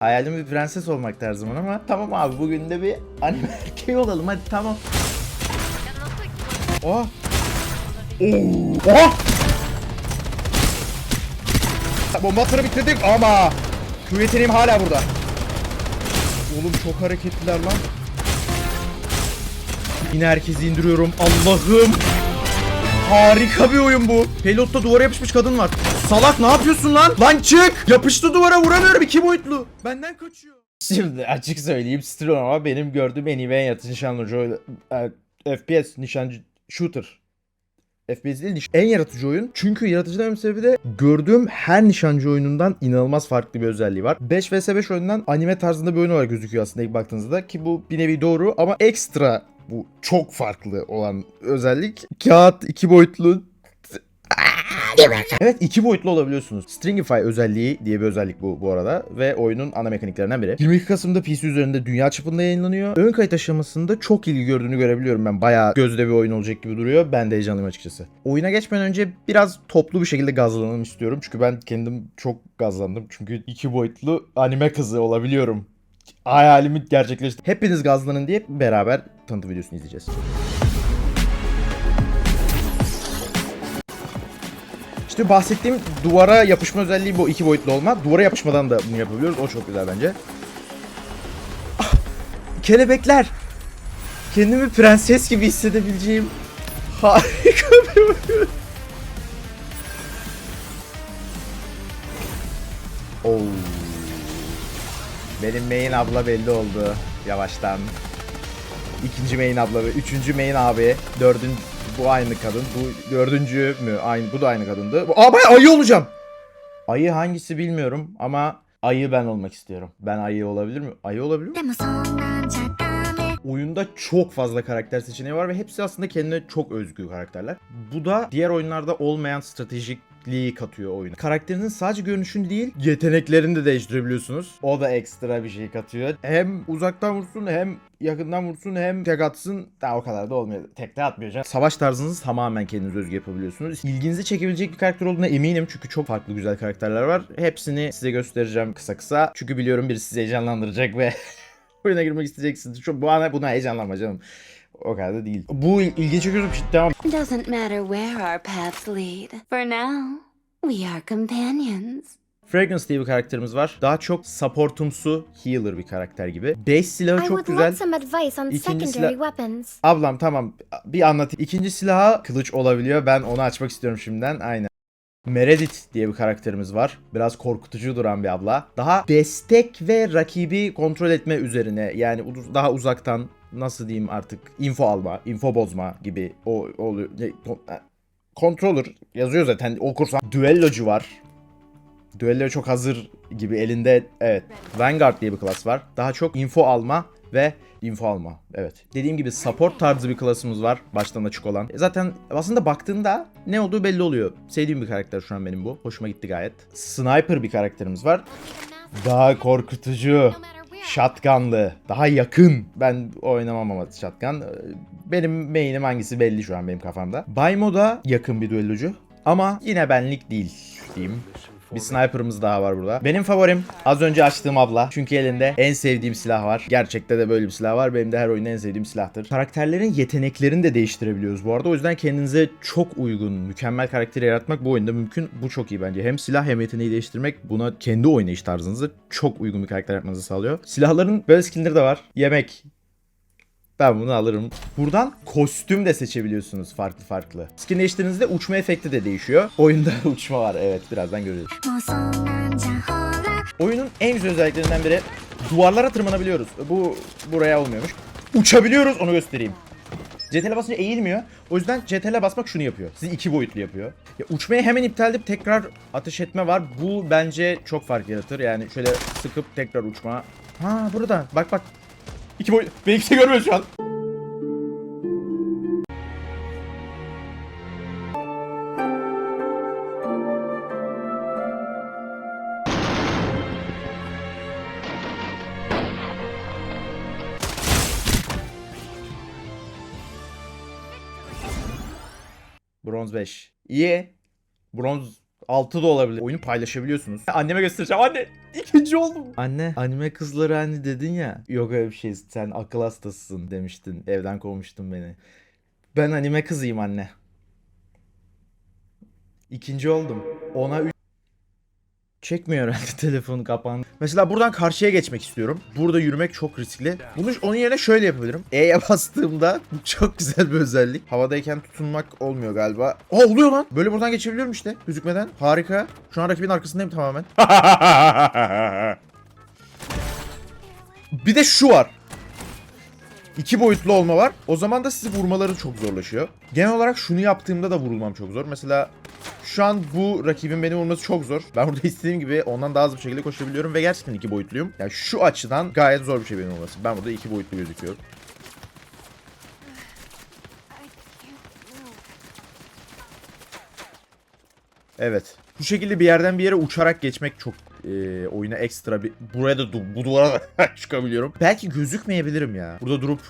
Hayalim bir prenses olmak her zaman ama tamam abi bugün de bir anime erkeği olalım hadi tamam. Oh. Oh. Bomba atarı bitirdik ama yeteneğim hala burada. Oğlum çok hareketliler lan. Yine herkesi indiriyorum. Allah'ım. Harika bir oyun bu. Pelotta duvara yapışmış kadın var. Salak ne yapıyorsun lan? Lan çık. Yapıştı duvara vuramıyorum iki boyutlu. Benden kaçıyor. Şimdi açık söyleyeyim Stron ama benim gördüğüm en iyi ve en yaratıcı nişancı oyunu. e, FPS nişancı shooter. FPS değil en yaratıcı oyun. Çünkü yaratıcı dememin sebebi de gördüğüm her nişancı oyunundan inanılmaz farklı bir özelliği var. 5 vs 5 oyundan anime tarzında bir oyun olarak gözüküyor aslında ilk baktığınızda ki bu bir nevi doğru ama ekstra bu çok farklı olan özellik kağıt iki boyutlu Evet iki boyutlu olabiliyorsunuz. Stringify özelliği diye bir özellik bu bu arada ve oyunun ana mekaniklerinden biri. 22 Kasım'da PC üzerinde dünya çapında yayınlanıyor. Ön kayıt aşamasında çok ilgi gördüğünü görebiliyorum ben. Bayağı gözde bir oyun olacak gibi duruyor. Ben de heyecanlıyım açıkçası. Oyuna geçmeden önce biraz toplu bir şekilde gazlanalım istiyorum. Çünkü ben kendim çok gazlandım. Çünkü iki boyutlu anime kızı olabiliyorum. Hayalimi gerçekleşti. Hepiniz gazlanın diye beraber tanıtım videosunu izleyeceğiz. İşte bahsettiğim duvara yapışma özelliği bu iki boyutlu olma. Duvara yapışmadan da bunu yapabiliyoruz. O çok güzel bence. Ah, kelebekler. Kendimi prenses gibi hissedebileceğim harika bir oyun. Oo. Benim main abla belli oldu yavaştan. İkinci main abla ve üçüncü main abi. Dördüncü bu aynı kadın. Bu dördüncü mü? Aynı bu da aynı kadındı. Aa ben ayı olacağım. Ayı hangisi bilmiyorum ama ayı ben olmak istiyorum. Ben ayı olabilir mi? Ayı olabilir mi? Oyunda çok fazla karakter seçeneği var ve hepsi aslında kendine çok özgü karakterler. Bu da diğer oyunlarda olmayan stratejik stratejikliği katıyor oyuna. Karakterinin sadece görünüşünü değil, yeteneklerini de değiştirebiliyorsunuz. O da ekstra bir şey katıyor. Hem uzaktan vursun hem yakından vursun hem tek atsın. Daha o kadar da olmuyor. Tek de atmıyor. Savaş tarzınızı tamamen kendiniz özgü yapabiliyorsunuz. İlginizi çekebilecek bir karakter olduğuna eminim. Çünkü çok farklı güzel karakterler var. Hepsini size göstereceğim kısa kısa. Çünkü biliyorum biri sizi heyecanlandıracak ve oyuna girmek isteyeceksiniz. Şu, bu ana buna heyecanlanma canım. O kadar da değil. Bu il- ilginç çekiyordu bir şey devam. Doesn't matter where our paths lead. For now, we are companions. Fragrance diye bir karakterimiz var. Daha çok supportumsu healer bir karakter gibi. Base silahı çok güzel. İkinci silah-. Ablam tamam bir anlatayım. İkinci silahı kılıç olabiliyor. Ben onu açmak istiyorum şimdiden. Aynen. Meredith diye bir karakterimiz var. Biraz korkutucu duran bir abla. Daha destek ve rakibi kontrol etme üzerine. Yani daha uzaktan nasıl diyeyim artık info alma, info bozma gibi o oluyor. E, Controller yazıyor zaten okursan. Düellocu var. Düelloya çok hazır gibi elinde evet. Vanguard diye bir klas var. Daha çok info alma ve info alma. Evet. Dediğim gibi support tarzı bir klasımız var. Baştan açık olan. E Zaten aslında baktığında ne olduğu belli oluyor. Sevdiğim bir karakter şu an benim bu. Hoşuma gitti gayet. Sniper bir karakterimiz var. Daha korkutucu. Shotgunlı. Daha yakın. Ben oynamam ama shotgun. Ee, Benim main'im hangisi belli şu an benim kafamda. Baymo da yakın bir düellocu. Ama yine benlik değil diyeyim. Bir sniper'ımız daha var burada. Benim favorim az önce açtığım abla. Çünkü elinde en sevdiğim silah var. Gerçekte de böyle bir silah var. Benim de her oyunda en sevdiğim silahtır. Karakterlerin yeteneklerini de değiştirebiliyoruz bu arada. O yüzden kendinize çok uygun, mükemmel karakteri yaratmak bu oyunda mümkün. Bu çok iyi bence. Hem silah hem yeteneği değiştirmek buna kendi oynayış tarzınızı çok uygun bir karakter yapmanızı sağlıyor. Silahların böyle skill'leri de var. Yemek, ben bunu alırım. Buradan kostüm de seçebiliyorsunuz farklı farklı. Skinleştiğinizde uçma efekti de değişiyor. Oyunda uçma var evet birazdan göreceğiz. Oyunun en güzel özelliklerinden biri duvarlara tırmanabiliyoruz. Bu buraya olmuyormuş. Uçabiliyoruz onu göstereyim. CTRL basınca eğilmiyor. O yüzden CTRL basmak şunu yapıyor. Sizi iki boyutlu yapıyor. Ya uçmayı hemen iptal edip tekrar ateş etme var. Bu bence çok fark yaratır. Yani şöyle sıkıp tekrar uçma. Ha burada. Bak bak İki boyut. Beni kimse görmüyor şu an. Bronz 5. İyi. Bronz 6 da olabilir. Oyunu paylaşabiliyorsunuz. Anneme göstereceğim. Anne ikinci oldum. Anne anime kızları hani dedin ya. Yok öyle bir şey. Sen akıl hastasısın demiştin. Evden kovmuştun beni. Ben anime kızıyım anne. İkinci oldum. Ona üç... Çekmiyor herhalde telefonu kapandı. Mesela buradan karşıya geçmek istiyorum. Burada yürümek çok riskli. Bunu onun yerine şöyle yapabilirim. E'ye bastığımda çok güzel bir özellik. Havadayken tutunmak olmuyor galiba. Aa oluyor lan. Böyle buradan geçebiliyorum işte gözükmeden. Harika. Şu an rakibin arkasındayım tamamen. bir de şu var. İki boyutlu olma var. O zaman da sizi vurmaları çok zorlaşıyor. Genel olarak şunu yaptığımda da vurulmam çok zor. Mesela şu an bu rakibin beni vurması çok zor. Ben burada istediğim gibi ondan daha hızlı bir şekilde koşabiliyorum ve gerçekten iki boyutluyum. Yani şu açıdan gayet zor bir şey benim vurması. Ben burada iki boyutlu gözüküyorum. Evet. Bu şekilde bir yerden bir yere uçarak geçmek çok e, oyuna ekstra bir... Buraya da du- bu duvara da çıkabiliyorum. Belki gözükmeyebilirim ya. Burada durup...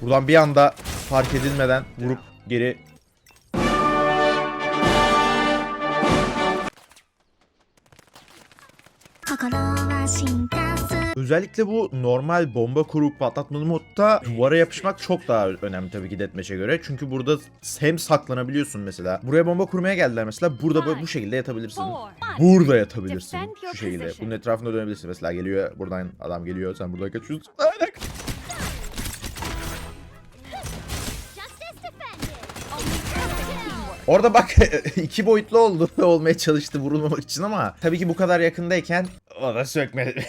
Buradan bir anda fark edilmeden vurup geri... Özellikle bu normal bomba kurup patlatmalı modda duvara yapışmak çok daha önemli tabii ki Deathmatch'e göre. Çünkü burada hem saklanabiliyorsun mesela. Buraya bomba kurmaya geldiler mesela. Burada böyle bu şekilde yatabilirsin. Burada yatabilirsin. Şu şekilde. Bunun etrafında dönebilirsin. Mesela geliyor buradan adam geliyor. Sen buradan kaçıyorsun. Orada bak iki boyutlu oldu olmaya çalıştı vurulmamak için ama tabii ki bu kadar yakındayken o da sökme.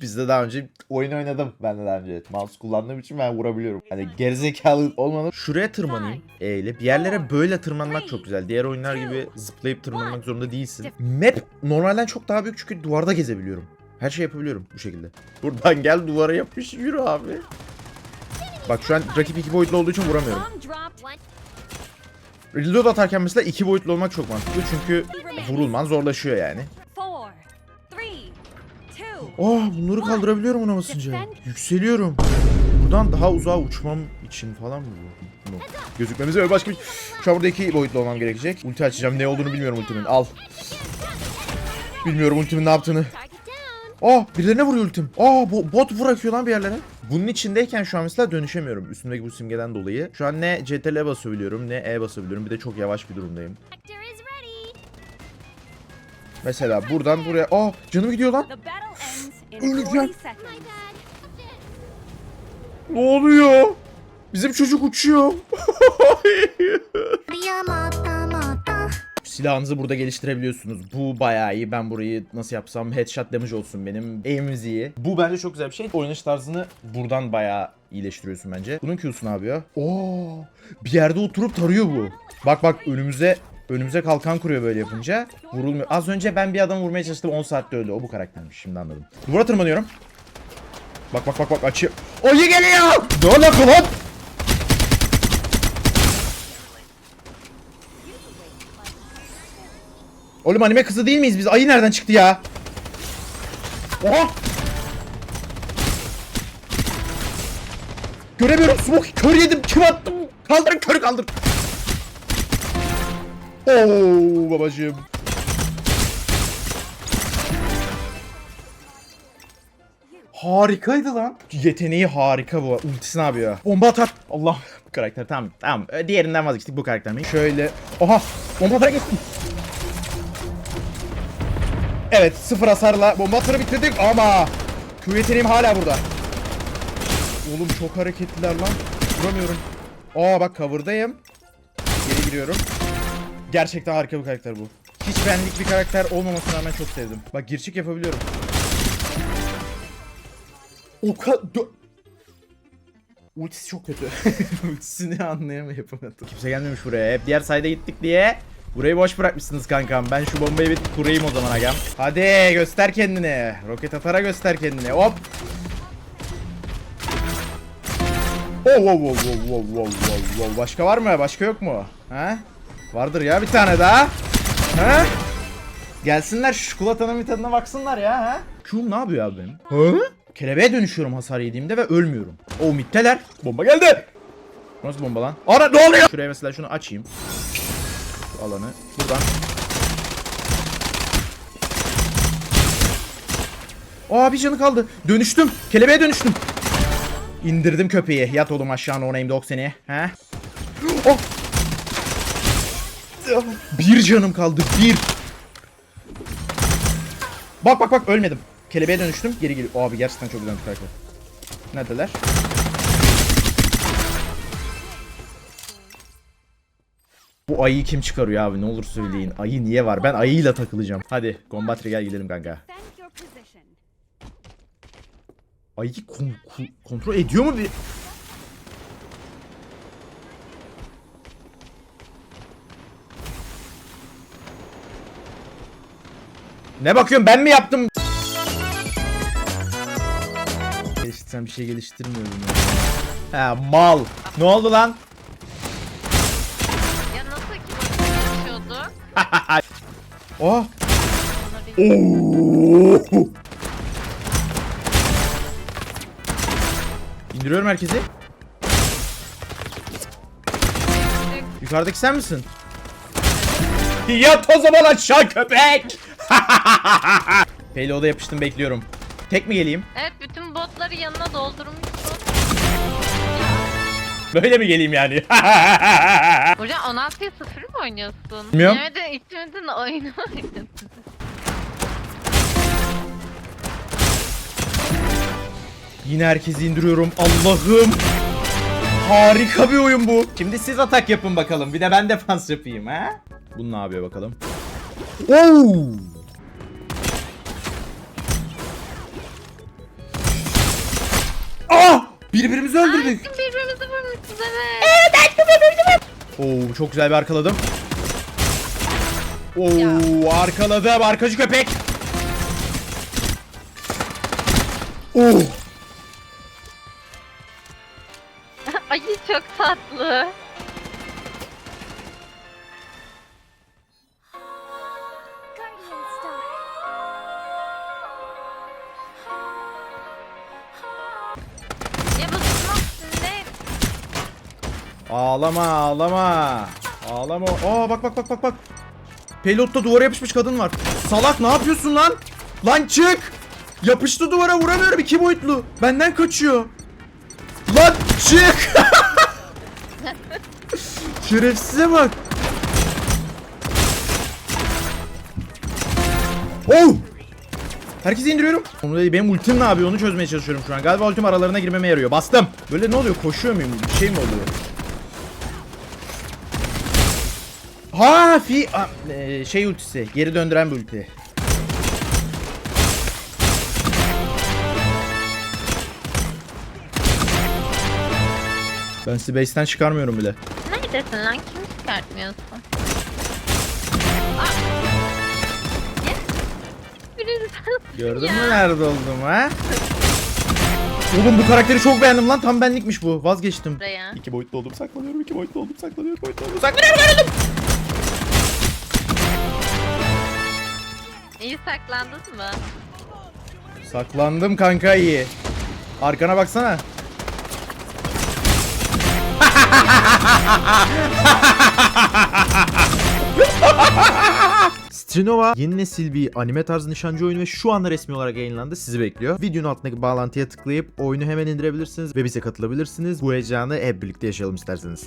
Bizde daha önce oyun oynadım ben de daha önce. Mouse kullandığım için ben vurabiliyorum. Hani gerizekalı olmadım. Şuraya tırmanayım E ile. Bir yerlere böyle tırmanmak çok güzel. Diğer oyunlar gibi zıplayıp tırmanmak zorunda değilsin. Map normalden çok daha büyük çünkü duvarda gezebiliyorum. Her şey yapabiliyorum bu şekilde. Buradan gel duvara yapış yürü abi. Bak şu an rakip iki boyutlu olduğu için vuramıyorum. Reload atarken mesela iki boyutlu olmak çok mantıklı çünkü vurulman zorlaşıyor yani. Oh bunları kaldırabiliyorum ona basınca. Yükseliyorum. Buradan daha uzağa uçmam için falan mı bu? Bu. Gözükmemize öyle başka bir... Şu an burada iki boyutlu olmam gerekecek. Ulti açacağım. Ne olduğunu bilmiyorum ultimin. Al. Bilmiyorum ultimin ne yaptığını. Aa birilerine vuruyor ultim. Aa bo bot bırakıyor lan bir yerlere. Bunun içindeyken şu an mesela dönüşemiyorum. Üstümdeki bu simgeden dolayı. Şu an ne CTRL basabiliyorum ne E basabiliyorum. Bir de çok yavaş bir durumdayım. Mesela buradan buraya... Aa canım gidiyor lan. Öleceğim. Ne oluyor? Bizim çocuk uçuyor. Silahınızı burada geliştirebiliyorsunuz. Bu bayağı iyi. Ben burayı nasıl yapsam headshot damage olsun benim. Aim'imiz iyi. Bu bence çok güzel bir şey. Oynanış tarzını buradan bayağı iyileştiriyorsun bence. Bunun Q'su ne yapıyor? Oo, bir yerde oturup tarıyor bu. Bak bak önümüze önümüze kalkan kuruyor böyle yapınca. Vurulmuyor. Az önce ben bir adam vurmaya çalıştım 10 saatte öldü. O bu karaktermiş. Şimdi anladım. Duvara tırmanıyorum. Bak bak bak bak açıyor. Ayı geliyor. Ne alaka lan? Oğlum anime kızı değil miyiz biz? Ayı nereden çıktı ya? Oha! Göremiyorum smoke kör yedim kim attım? Kaldırın körü kaldır. Oo babacığım. Harikaydı lan. Yeteneği harika bu. Ultisi ne yapıyor? Bomba atar. Allah. Bu karakter tamam tamam. Ö, Diğerinden vazgeçtik bu karakter mi? Şöyle. Oha. Bomba atarak geçtim. Evet sıfır hasarla bomba atarı bitirdik ama Q yeteneğim hala burada. Oğlum çok hareketliler lan. Vuramıyorum. Aa bak cover'dayım. Geri giriyorum. Gerçekten harika bir karakter bu. Hiç benlik bir karakter olmamasına rağmen çok sevdim. Bak girçik yapabiliyorum. O kadar... Ultisi çok kötü. Ultisini anlayamam yapamadım. Kimse gelmemiş buraya. Hep diğer sayda gittik diye. Burayı boş bırakmışsınız kankam. Ben şu bombayı bir kurayım o zaman agam. Hadi göster kendini. Roket atara göster kendini. Hop. Oh, wow, wow, wow, wow, wow, wow, wow. Başka var mı? Başka yok mu? Ha? Vardır ya bir tane daha. Ha? Gelsinler şu çikolatanın bir tadına baksınlar ya ha. Q'um ne yapıyor abi benim? Ha? Kelebeğe dönüşüyorum hasar yediğimde ve ölmüyorum. O mitteler. Bomba geldi. Nasıl bomba lan? Ana ne oluyor? Şuraya mesela şunu açayım. Şu alanı. Buradan. Aa bir canı kaldı. Dönüştüm. Kelebeğe dönüştüm. İndirdim köpeği. Yat oğlum aşağı no name. He? Oh bir canım kaldı. Bir. Bak bak bak ölmedim. Kelebeğe dönüştüm. Geri geliyor. Abi gerçekten çok güzel bir karakter. Neredeler? Bu ayıyı kim çıkarıyor abi ne olur söyleyin. Ayı niye var? Ben ayıyla takılacağım. Hadi Gombatri gel gidelim kanka. Ayı kon- kontrol ediyor mu bir? Ne bakıyorsun ben mi yaptım? Geliştirsem bir şey geliştirmiyorum ya. Ha mal. Ne oldu lan? Ya nasıl ki bakım yaşıyorduk? Oh. Oo. İndiriyorum herkesi. Yukarıdaki sen misin? Yat o zaman aşağı köpek. Payload'a yapıştım bekliyorum. Tek mi geleyim? Evet bütün botları yanına doldurmuşsun. Böyle mi geleyim yani? Hocam 16'ya 0 mı oynuyorsun? Bilmiyorum. Nerede içimizin oyunu oynuyorsun? Yine herkesi indiriyorum. Allah'ım. Harika bir oyun bu. Şimdi siz atak yapın bakalım. Bir de ben defans yapayım ha. Bunu ne yapıyor bakalım? Oo! Birbirimizi öldürdük. Birbirimizi vurmuşuz evet. Oo çok güzel bir arkaladım. Oo arkaladım arkacı köpek. Oo. Ay çok tatlı. Ağlama ağlama. Ağlama. Aa bak bak bak bak bak. Pelotta duvara yapışmış kadın var. Salak ne yapıyorsun lan? Lan çık. Yapıştı duvara vuramıyorum iki boyutlu. Benden kaçıyor. Lan çık. Şerefsize bak. Oh! Herkesi indiriyorum. Onu değil, benim ultim ne yapıyor onu çözmeye çalışıyorum şu an. Galiba ultim aralarına girmeme yarıyor. Bastım. Böyle ne oluyor? Koşuyor muyum? Bir şey mi oluyor? Ha fi a, e, şey ultisi. Geri döndüren bir ulti. Ben sizi base'ten çıkarmıyorum bile. Neredesin lan? Kimi çıkartmıyorsun? Birisi Gördün mü nerede oldum ha? Oğlum bu karakteri çok beğendim lan. Tam benlikmiş bu. Vazgeçtim. buraya. İki boyutlu oldum saklanıyorum. iki boyutlu oldum saklanıyorum. iki boyutlu oldum saklanıyorum. İyi saklandın mı? Saklandım kanka iyi. Arkana baksana. Strinova yeni nesil bir anime tarzı nişancı oyunu ve şu anda resmi olarak yayınlandı. Sizi bekliyor. Videonun altındaki bağlantıya tıklayıp oyunu hemen indirebilirsiniz ve bize katılabilirsiniz. Bu heyecanı hep birlikte yaşayalım isterseniz.